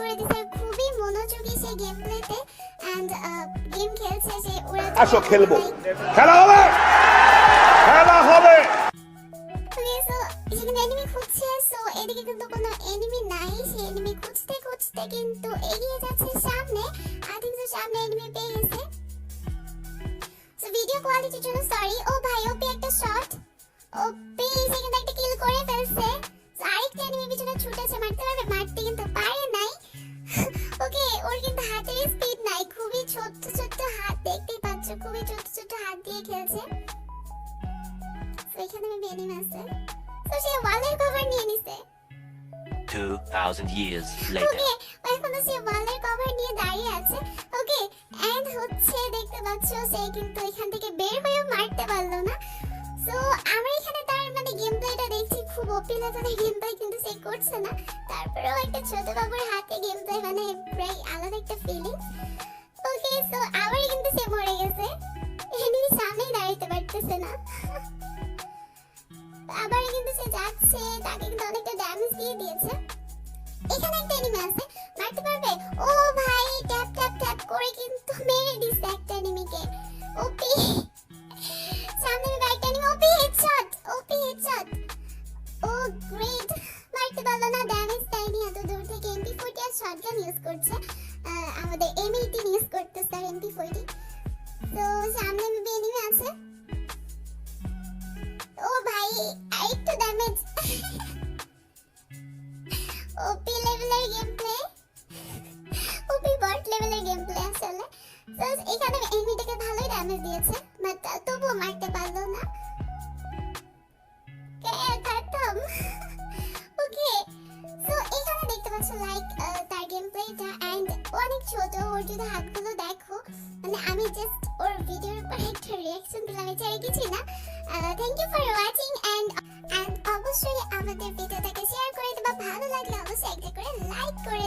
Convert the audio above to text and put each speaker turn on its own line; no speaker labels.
করে দিছে খুবই মনোযোগী সে গেম প্লেতে এন্ড গেম খেলছে সে ওরা
আসো খেলব। খেলা হবে! খেলা হবে!
যেখানে এনিমি খুঁজছে সো এদিকে কিন্তু কোনো এনিমি নাই। সে এনিমি খুঁজতে খুঁজতে কিন্তু এগিয়ে যাচ্ছে সামনে। আই থিংক সামনে এনিমি পেয়ে গেছে। সো ভিডিও কোয়ালিটির জন্য সরি ও দেখতেই খুবই ছোট্ট ছোট্ট হাত দিয়ে খেলছে। এখানে আমি বেনিম আছে তো সে ওয়ালের কভার নিয়ে নিছে।
2,000 years later.
ওকে এখনও সে ওয়ালের কভার নিয়ে দাঁড়িয়ে আছে। ওকে এন্ড হচ্ছে দেখতে পাচ্ছ সে কিন্তু এখান থেকে বের হয়েও মারতে পারল না। সো আমরা এখানে তার মানে গেম প্লেটা দেখছি খুব ওপি লেভেলের গেম প্লে কিন্তু সে করছে না। তারপরেও একটা ছোট বাবুর হাতে গেম প্লে মানে প্রায় আলাদা একটা ফিলিং ওকে সো আবার পারতেছে না। আবার কিন্তু সে যাচ্ছে, তাকে কিন্তু অনেকটা ড্যামেজ দিয়ে দিয়েছে। এখানে একটা এনিমি আছে, মারতে পারবে? ও ভাই ট্যাপ ট্যাপ ট্যাপ করে কিন্তু মেরে দিছে একটা এনিমিকে ওপি সামনে একটা enemy OP headshot OP headshot ও গ্রেট মারতে পারল না ড্যামেজ দেয়নি, এত দূর থেকে এমপি ফোর্টি আর শটগান ইউজ করছে। আমাদের এম এইটিন ইউজ করতেছে আর এমপি ফোর্টি তো সামনে এনিমি আছে। আরেকটু ড্যামেজ ওপি লেভেলের গেম প্লে ওপি বট লেভেলের গেম প্লে আসলে। তো এখানে ভালোই ড্যামেজ দিয়েছে বাট তবুও মারতে পারল না। ওকে এখানে দেখতে লাইক তার গেম অনেক ছোট। মানে আমি জাস্ট ওর ভিডিওর উপর একটা রিয়াকশন দিলাম না। Thank you for watching and and